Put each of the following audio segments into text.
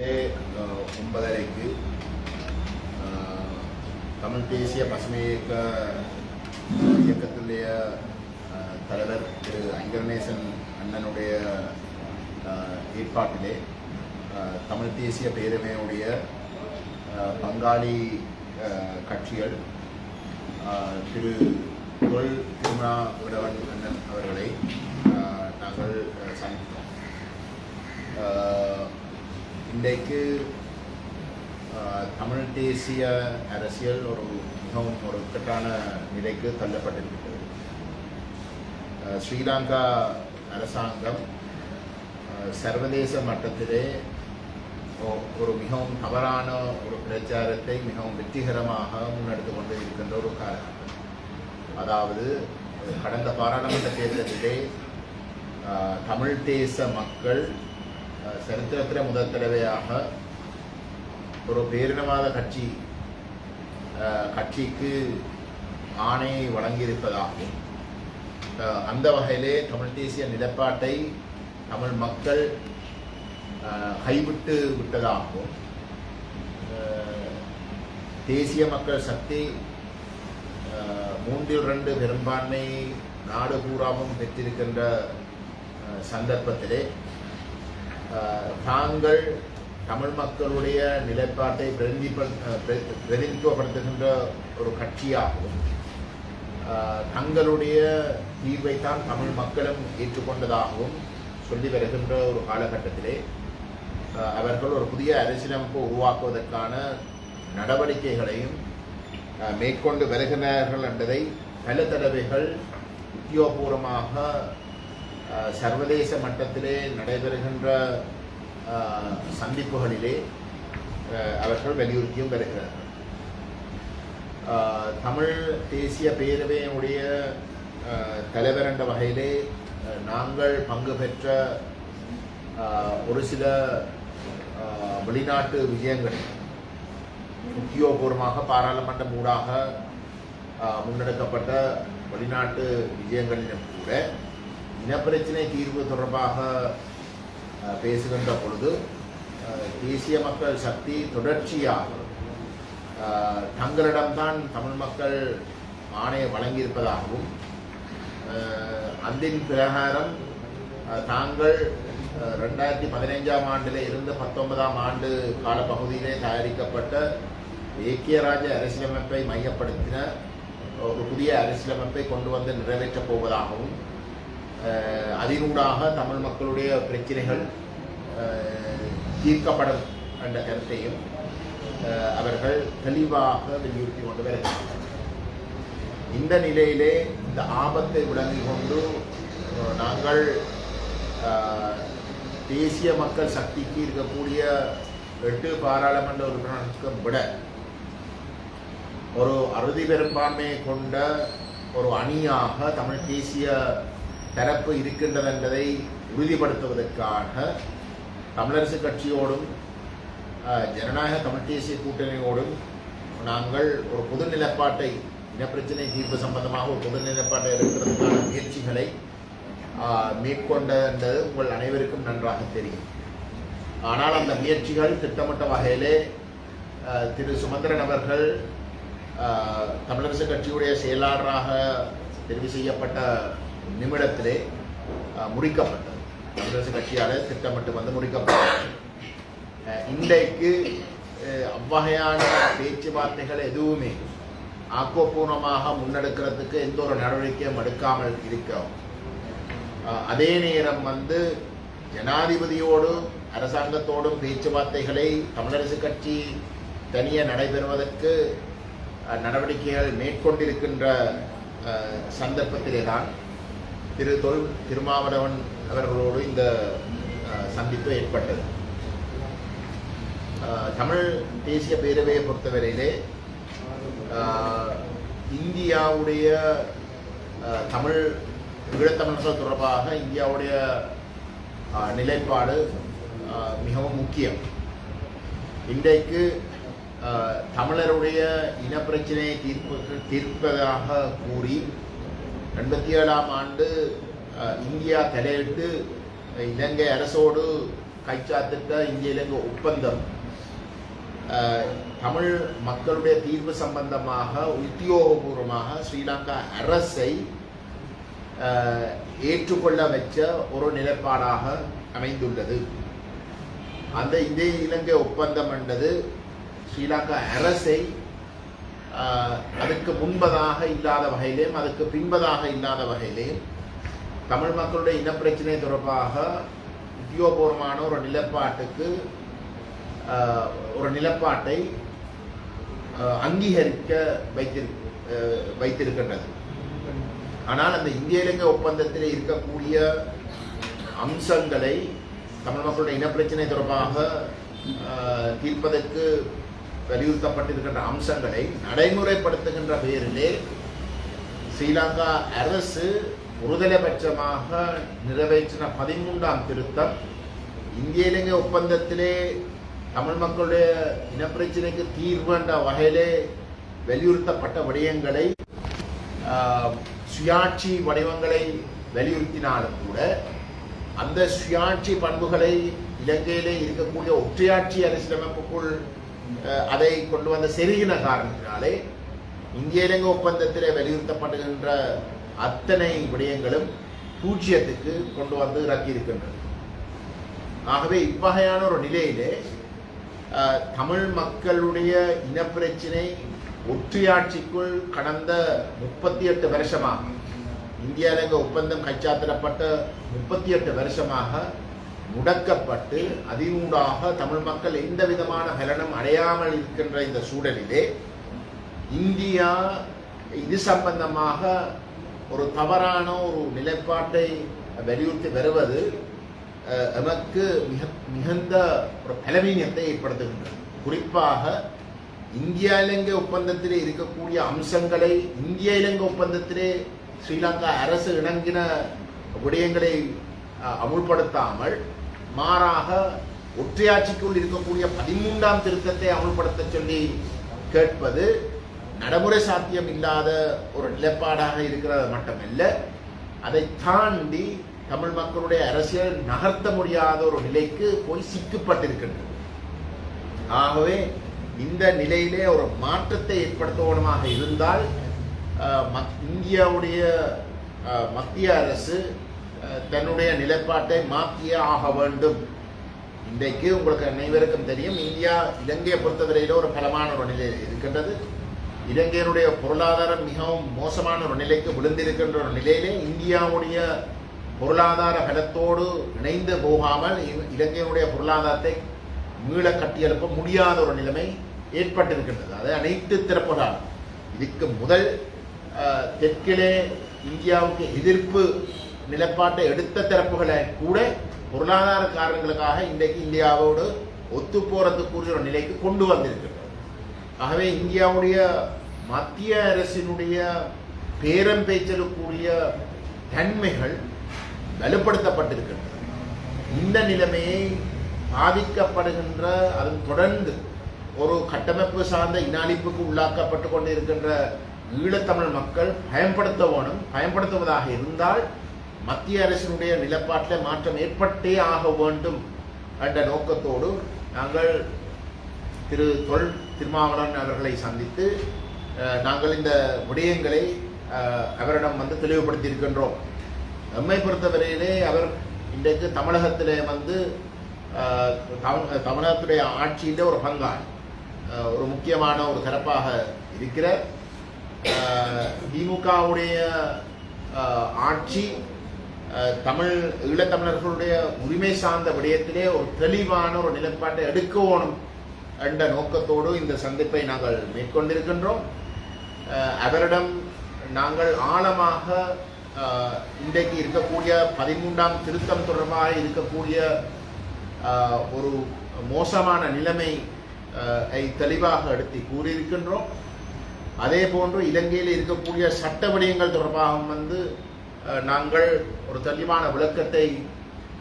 ஒன்பதரைக்கு தமிழ் தேசிய பசுமை இயக்க இயக்கத்துடைய தலைவர் திரு ஐங்கரநேசன் அண்ணனுடைய ஏற்பாட்டிலே தமிழ் தேசிய பேரவையுடைய பங்காளி கட்சிகள் திரு தொல் திருமணா விடவன் அண்ணன் அவர்களை இன்றைக்கு தமிழ் தேசிய அரசியல் ஒரு மிகவும் ஒரு இக்கட்டான நிலைக்கு தள்ளப்பட்டிருக்கிறது. ஸ்ரீலங்கா அரசாங்கம் சர்வதேச மட்டத்திலே ஒரு மிகவும் தவறான ஒரு பிரச்சாரத்தை மிகவும் வெற்றிகரமாக முன்னெடுத்து கொண்டு இருக்கின்ற ஒரு காலகட்டம். அதாவது கடந்த பாராளுமன்ற தேர்தலிலே தமிழ் தேச மக்கள் சரித்திரத்தில் முதல் தடவையாக ஒரு பேரினவாத கட்சி கட்சிக்கு ஆணையை வழங்கியிருப்பதாகவும் அந்த வகையிலே தமிழ் தேசிய நிலப்பாட்டை தமிழ் மக்கள் கைவிட்டு விட்டதாகவும் தேசிய மக்கள் சக்தி மூன்றில் ரெண்டு பெரும்பான்மை நாடு பூராவும் பெற்றிருக்கின்ற சந்தர்ப்பத்திலே தாங்கள் தமிழ் மக்களுடைய நிலைப்பாட்டை பிரதிநிதித்துவப்படுத்துகின்ற ஒரு கட்சியாகவும் தங்களுடைய தீர்வைத்தான் தமிழ் மக்களும் ஏற்றுக்கொண்டதாகவும் சொல்லி வருகின்ற ஒரு காலகட்டத்திலே அவர்கள் ஒரு புதிய அரசியலமைப்பு உருவாக்குவதற்கான நடவடிக்கைகளையும் மேற்கொண்டு வருகிறார்கள் என்பதை பல தடவைகள் உத்தியோகபூர்வமாக சர்வதேச மட்டத்திலே நடைபெறுகின்ற சந்திப்புகளிலே அவர்கள் வலியுறுத்தியும் வருகிறார்கள். தமிழ் தேசிய பேரவையினுடைய தலைவர் என்ற வகையிலே நாங்கள் பங்கு பெற்ற ஒரு சில வெளிநாட்டு விஜயங்கள் உத்தியோகபூர்வமாக பாராளுமன்றம் ஊடாக முன்னெடுக்கப்பட்ட வெளிநாட்டு விஜயங்களிலும் கூட இனப்பிரச்சினை தீர்வு தொடர்பாக பேசுகின்ற பொழுது தேசிய மக்கள் சக்தி தொடர்ச்சியாக தங்களிடம்தான் தமிழ் மக்கள் ஆணையை வழங்கியிருப்பதாகவும் அஹ், அந்தின் பிரகாரம் தாங்கள் ரெண்டாயிரத்தி பதினைஞ்சாம் ஆண்டில் இருந்து பத்தொன்பதாம் ஆண்டு காலப்பகுதியிலே தயாரிக்கப்பட்ட ஏக்கியராஜ அரசியலமைப்பை மையப்படுத்தின ஒரு புதிய அரசியலமைப்பை கொண்டு வந்து நிறைவேற்றப் போவதாகவும் அதனூடாக தமிழ் மக்களுடைய பிரச்சனைகள் அஹ், தீர்க்கப்படும் என்ற கருத்தையும் அஹ், அவர்கள் தெளிவாக வலியுறுத்தி கொண்டு வருகின்றனர் இந்த நிலையிலே இந்த ஆபத்தை விளங்கிக் கொண்டு நாங்கள் அஹ், தேசிய மக்கள் சக்திக்கு இருக்கக்கூடிய எட்டு பாராளுமன்ற உறுப்பினர்களுக்கும் விட ஒரு அறுதி பெரும்பான்மையை கொண்ட ஒரு அணியாக தமிழ் தேசிய தரப்பு இருக்கின்றது என்பதை உறுதிப்படுத்துவதற்காக தமிழரசு கட்சியோடும் ஜனநாயக தமிழ் தேசிய கூட்டணியோடும் நாங்கள் ஒரு பொது நிலப்பாட்டை இனப்பிரச்சனை தீர்ப்பு சம்பந்தமாக ஒரு பொது நிலப்பாட்டை எடுக்கிறதுக்கான முயற்சிகளை மேற்கொண்ட மேற்கொண்டது உங்கள் அனைவருக்கும் நன்றாக தெரியும். ஆனால் அந்த முயற்சிகள் திட்டமிட்ட வகையிலே திரு சுமந்திரன் அவர்கள் தமிழரசு கட்சியுடைய செயலாளராக தெரிவு செய்யப்பட்ட நிமிடத்திலே முடிக்கப்பட்டது தமிழரசு கட்சியால் திட்டமிட்டு வந்து முடிக்கப்பட்டது இன்றைக்கு அவ்வகையான பேச்சுவார்த்தைகள் எதுவுமே ஆக்கப்பூர்ணமாக முன்னெடுக்கிறதுக்கு எந்த ஒரு நடவடிக்கையும் எடுக்காமல் இருக்கிறோம். அதே நேரம் வந்து ஜனாதிபதியோடும் அரசாங்கத்தோடும் பேச்சுவார்த்தைகளை தமிழரசு கட்சி தனியே நடைபெறுவதற்கு நடவடிக்கைகள் மேற்கொண்டிருக்கின்ற சந்தர்ப்பத்திலே தான் திரு தொல் திருமாவளவன் அவர்களோடு இந்த சந்திப்பு ஏற்பட்டது. தமிழ் தேசிய பேரவையை பொறுத்தவரையிலே இந்தியாவுடைய தமிழ் ஈழத்தமிழர்கள் தொடர்பாக இந்தியாவுடைய நிலைப்பாடு மிகவும் முக்கியம். இன்றைக்கு தமிழருடைய இனப்பிரச்சனையை தீர்ப்பு தீர்ப்பதாக கூறி எண்பத்தி ஏழாம் ஆண்டு இந்தியா தலையிட்டு இலங்கை அரசோடு கைச்சாத்திட்ட இந்திய இலங்கை ஒப்பந்தம். தமிழ் மக்களுடைய தீர்வு சம்பந்தமாக உத்தியோகபூர்வமாக ஸ்ரீலங்கா அரசை ஏற்றுக்கொள்ள வச்ச ஒரு நிலைப்பாடாக அமைந்துள்ளது. அந்த இந்திய இலங்கை ஒப்பந்தம் என்றது ஸ்ரீலங்கா அரசை அதுக்கு முன்பதாக இல்லாத வகையிலேயும் அதுக்கு பின்பதாக இல்லாத வகையிலேயும் தமிழ் மக்களுடைய இனப்பிரச்சனை தொடர்பாக உத்தியோகபூர்வமான ஒரு நிலப்பாட்டுக்கு ஒரு நிலப்பாட்டை அங்கீகரிக்க வைத்திரு வைத்திருக்கின்றது. ஆனால் அந்த இந்திய இலங்கை ஒப்பந்தத்தில் இருக்கக்கூடிய அம்சங்களை தமிழ் மக்களுடைய இனப்பிரச்சனை தொடர்பாக தீர்ப்பதற்கு வலியுறுத்தப்பட்டிருக்கின்ற அம்சங்களை நடைமுறைப்படுத்துகின்ற பெயரிலே ஸ்ரீலங்கா அரசு ஒருதலைபட்சமாக நிறைவேற்றின பதிமூன்றாம் திருத்தம். இந்திய இலங்கை ஒப்பந்தத்திலே தமிழ் மக்களுடைய இனப்பிரச்சனைக்கு தீர்வு என்ற வகையிலே வலியுறுத்தப்பட்ட விடயங்களை சுயாட்சி வடிவங்களை வலியுறுத்தினாலும் கூட அந்த சுயாட்சி பண்புகளை இலங்கையிலே இருக்கக்கூடிய ஒற்றையாட்சி அரசியலமைப்புக்குள் அதை கொண்டு வந்த செருகின காரணத்தினாலே இந்திய இலங்கை ஒப்பந்தத்திலே வலியுறுத்தப்படுகின்ற அத்தனை விடயங்களும் பூஜ்ஜியத்துக்கு கொண்டு வந்து இறக்கியிருக்கின்றது. ஆகவே இவ்வகையான ஒரு நிலையிலே தமிழ் மக்களுடைய இனப்பிரச்சினை ஒற்றையாட்சிக்குள் கடந்த முப்பத்தி எட்டு வருஷமாக இந்திய இலங்கை ஒப்பந்தம் கைச்சாத்திடப்பட்ட முப்பத்தி எட்டு வருஷமாக முடக்கப்பட்டு அதினூடாக தமிழ் மக்கள் எந்த விதமான பலனும் அடையாமல் இருக்கின்ற இந்த சூழலிலே இந்தியா இது சம்பந்தமாக ஒரு தவறான ஒரு நிலைப்பாட்டை வலியுறுத்தி வருவது எமக்கு மிக மிகுந்த ஒரு பலவீனத்தை ஏற்படுத்துகின்றது. குறிப்பாக இந்தியா இலங்கை ஒப்பந்தத்திலே இருக்கக்கூடிய அம்சங்களை இந்திய இலங்கை ஒப்பந்தத்திலே ஸ்ரீலங்கா அரசு இணங்கின விடயங்களை அமுல்படுத்தாமல் மாறாக ஒற்றையாட்சிக்குள் இருக்கக்கூடிய பதிமூன்றாம் திருத்தத்தை அமல்படுத்த சொல்லி கேட்பது நடைமுறை சாத்தியம் இல்லாத ஒரு நிலைப்பாடாக இருக்கிறது மட்டுமல்ல அதை தாண்டி தமிழ் மக்களுடைய அரசியல் நகர்த்த முடியாத ஒரு நிலைக்கு போய் சிக்கப்பட்டிருக்கின்றது. ஆகவே இந்த நிலையிலே ஒரு மாற்றத்தை ஏற்படுத்துவனமாக இருந்தால் மத்- இந்தியாவுடைய மத்திய அரசு தன்னுடைய நிலைப்பாட்டை மாற்றியே ஆக வேண்டும். இன்றைக்கு உங்களுக்கு அனைவருக்கும் தெரியும் இந்தியா இலங்கையை பொறுத்தவரையில ஒரு பலமான ஒரு நிலையில் இருக்கின்றது. இலங்கையினுடைய பொருளாதாரம் மிகவும் மோசமான ஒரு நிலைக்கு விழுந்திருக்கின்ற ஒரு நிலையிலே இந்தியாவுடைய பொருளாதார பலத்தோடு இணைந்து போகாமல் இ- இலங்கையினுடைய பொருளாதாரத்தை மீள கட்டியெழுப்ப முடியாத ஒரு நிலைமை ஏற்பட்டிருக்கின்றது. அது அனைத்து தரப்புகளால் இதுக்கு முதல் தெற்கிலே இந்தியாவுக்கு எதிர்ப்பு நிலைப்பாட்டை எடுத்த தரப்புகளை கூட பொருளாதார காரணங்களுக்காக இன்றைக்கு இந்தியாவோடு ஒத்து போறதுக்குரிய ஒரு நிலைக்கு கொண்டு வந்திருக்கிறது. ஆகவே இந்தியாவுடைய மத்திய அரசினுடைய பேரம் பேச்சலுக்குரிய தன்மைகள் வலுப்படுத்தப்பட்டிருக்கின்றன. இந்த நிலைமையை பாதிக்கப்படுகின்ற அதன் தொடர்ந்து ஒரு கட்டமைப்பு சார்ந்த இனாளிப்புக்கு உள்ளாக்கப்பட்டு கொண்டிருக்கின்ற ஈழத்தமிழ் மக்கள் பயன்படுத்த வேணும் பயன்படுத்துவதாக இருந்தால் மத்திய அரசினுடைய நிலப்பாட்டில் மாற்றம் ஏற்பட்டே ஆக வேண்டும் என்ற நோக்கத்தோடு நாங்கள் திரு தொல் திருமாவளவன் அவர்களை சந்தித்து நாங்கள் இந்த விடயங்களை அவரிடம் வந்து தெளிவுபடுத்தியிருக்கின்றோம். எம்மை நம்மை பொறுத்தவரையிலே அவர் இன்றைக்கு தமிழகத்திலே வந்து தமிழகத்துடைய ஆட்சியில் ஒரு பங்காளி. ஒரு முக்கியமான ஒரு சிறப்பாக இருக்கிற திமுகவுடைய ஆட்சி தமிழ் ஈழத்தமிழர்களுடைய உரிமை சார்ந்த விடயத்திலே ஒரு தெளிவான ஒரு நிலைப்பாட்டை எடுக்கணும் என்ற நோக்கத்தோடு இந்த சந்திப்பை நாங்கள் மேற்கொண்டிருக்கின்றோம். அவரிடம் நாங்கள் ஆழமாக இன்றைக்கு இருக்கக்கூடிய பதிமூன்றாம் திருத்தம் தொடர்பாக இருக்கக்கூடிய ஒரு மோசமான நிலைமை தெளிவாக எடுத்து கூறியிருக்கின்றோம். அதே போன்று இலங்கையில் இருக்கக்கூடிய சட்ட விடயங்கள் தொடர்பாக வந்து நாங்கள் ஒரு தெளிவான விளக்கத்தை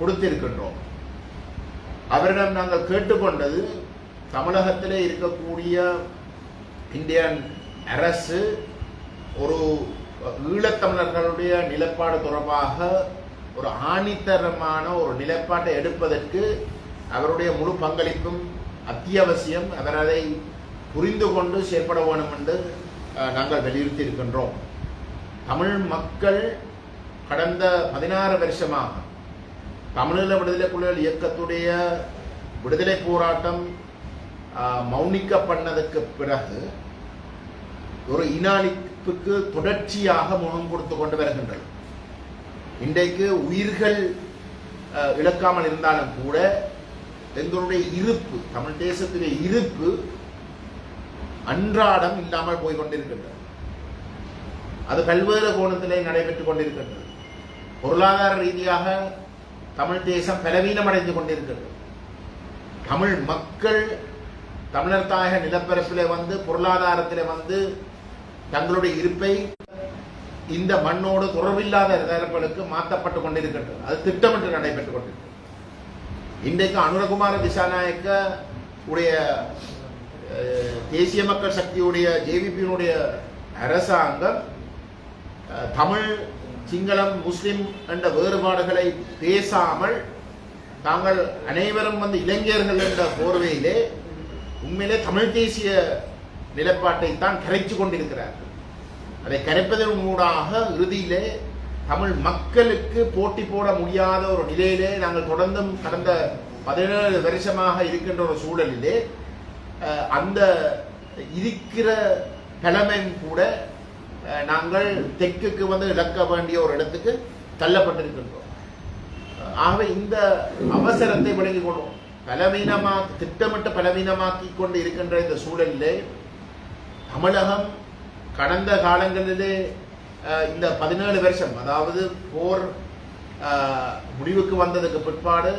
கொடுத்திருக்கின்றோம். அவரிடம் நாங்கள் கேட்டுக்கொண்டது தமிழகத்திலே இருக்கக்கூடிய இந்தியன் அரசு ஒரு ஈழத்தமிழர்களுடைய நிலப்பாடு தொடர்பாக ஒரு ஆணித்தரமான ஒரு நிலப்பாட்டை எடுப்பதற்கு அவருடைய முழு பங்களிப்பும் அத்தியாவசியம் அவர் அதை புரிந்து கொண்டு செயற்பட வேண்டும் என்று நாங்கள் வலியுறுத்தி இருக்கின்றோம் தமிழ் மக்கள் கடந்த பதினாறு வருஷமாக தமிழீழ விடுதலை புலிகள் இயக்கத்துடைய விடுதலை போராட்டம் ஆஹ், மௌனிக்கப்பட்டதற்கு பிறகு ஒரு இனாளிப்புக்கு தொடர்ச்சியாக முகம் கொடுத்து கொண்டு வருகின்றது. இன்றைக்கு உயிர்கள் இழக்காமல் இருந்தாலும் கூட எங்களுடைய இருப்பு தமிழ் தேசத்துடைய இருப்பு அன்றாடம் இல்லாமல் போய் கொண்டிருக்கின்றது. அது பல்வேறு கோணத்திலே நடைபெற்றுக் கொண்டிருக்கின்றது. பொருளாதார ரீதியாக தமிழ் தேசம் பலவீனம் அடைந்து கொண்டிருக்கிறது. தமிழ் மக்கள் தமிழர் தாயக நிலப்பரப்பிலே வந்து பொருளாதாரத்தில் வந்து தங்களுடைய இருப்பை இந்த மண்ணோடு தொடர்பில்லாத தரப்புகளுக்கு மாற்றப்பட்டு கொண்டிருக்கின்றது அது திட்டமிட்டு நடைபெற்றுக் கொண்டிருக்கிறது. இன்றைக்கு அனுரகுமார திசாநாயக்க உடைய தேசிய மக்கள் சக்தியுடைய ஜேவிபியினுடைய அரசாங்கம் தமிழ் சிங்களம் முஸ்லிம் என்ற வேறுபாடுகளை பேசாமல் தாங்கள் அனைவரும் வந்து இளைஞர்கள் என்ற போர்வையிலே உண்மையிலே தமிழ் தேசிய நிலைப்பாட்டை தான் கரைச்சு கொண்டிருக்கிறார்கள் அதை கரைப்பதன் ஊடாக இறுதியிலே தமிழ் மக்களுக்கு போட்டி போட முடியாத ஒரு நிலையிலே நாங்கள் தொடர்ந்தும் கடந்த பதினேழு வருஷமாக இருக்கின்ற ஒரு சூழலிலே அந்த இருக்கிற தலைமையும் கூட நாங்கள் தெற்குக்கு வந்து இழக்க வேண்டிய ஒரு இடத்துக்கு தள்ளப்பட்டிருக்கின்றோம். ஆகவே இந்த அவசரத்தை விளங்கிக் கொள்வோம். பலவீனமா திட்டமிட்டு பலவீனமாக்கி கொண்டு இருக்கின்ற இந்த சூழலிலே தமிழகம் கடந்த காலங்களிலே இந்த பதினேழு வருஷம் அதாவது போர் முடிவுக்கு வந்ததுக்கு பிற்பாடு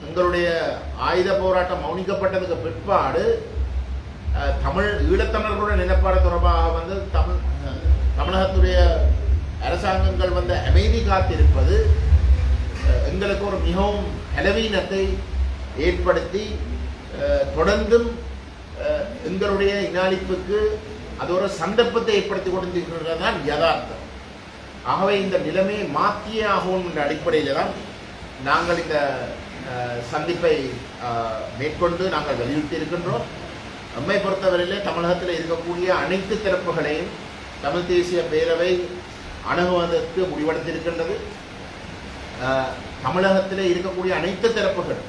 தங்களுடைய எங்களுடைய ஆயுத போராட்டம் மௌனிக்கப்பட்டதுக்கு பிற்பாடு தமிழ் ஈழத்தமிழர்களுடைய நிலப்பாடு தொடர்பாக வந்து தமிழ் தமிழகத்துடைய அரசாங்கங்கள் வந்து அமைதி காத்திருப்பது எங்களுக்கு ஒரு மிகவும் பலவீனத்தை ஏற்படுத்தி தொடர்ந்தும் எங்களுடைய இனாளிப்புக்கு அது ஒரு சந்தர்ப்பத்தை ஏற்படுத்தி கொண்டிருக்கிறது தான் யதார்த்தம். ஆகவே இந்த நிலைமையை மாற்றியே ஆகும் என்ற அடிப்படையில் தான் நாங்கள் இந்த சந்திப்பை மேற்கொண்டு நாங்கள் வலியுறுத்தி இருக்கின்றோம். நம்மை பொறுத்தவரையிலே தமிழகத்தில் இருக்கக்கூடிய அனைத்து தரப்புகளையும் தமிழ் தேசிய பேரவை அணுகுவதற்கு முடிவெடுத்திருக்கின்றது. தமிழகத்தில் இருக்கக்கூடிய அனைத்து தரப்புகள்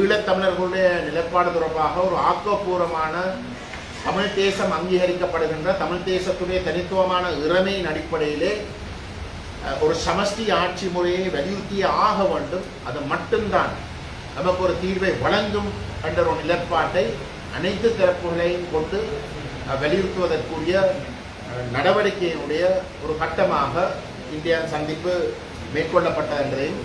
ஈழத்தமிழர்களுடைய நிலைப்பாடு தொடர்பாக ஒரு ஆக்கப்பூர்வமான தமிழ் தேசம் அங்கீகரிக்கப்படுகின்ற தமிழ் தேசத்துடைய தனித்துவமான இறமையின் அடிப்படையிலே ஒரு சமஷ்டி ஆட்சி முறையை வலியுறுத்தியே ஆக வேண்டும். அது மட்டும்தான் நமக்கு ஒரு தீர்வை வழங்கும் என்ற ஒரு நிலைப்பாட்டை அனைத்து தரப்புகளையும் கொண்டு வலியுறுத்துவதற்குரிய நடவடிக்கையினுடைய ஒரு கட்டமாக இந்தியா சந்திப்பு மேற்கொள்ளப்பட்டது என்பதையும்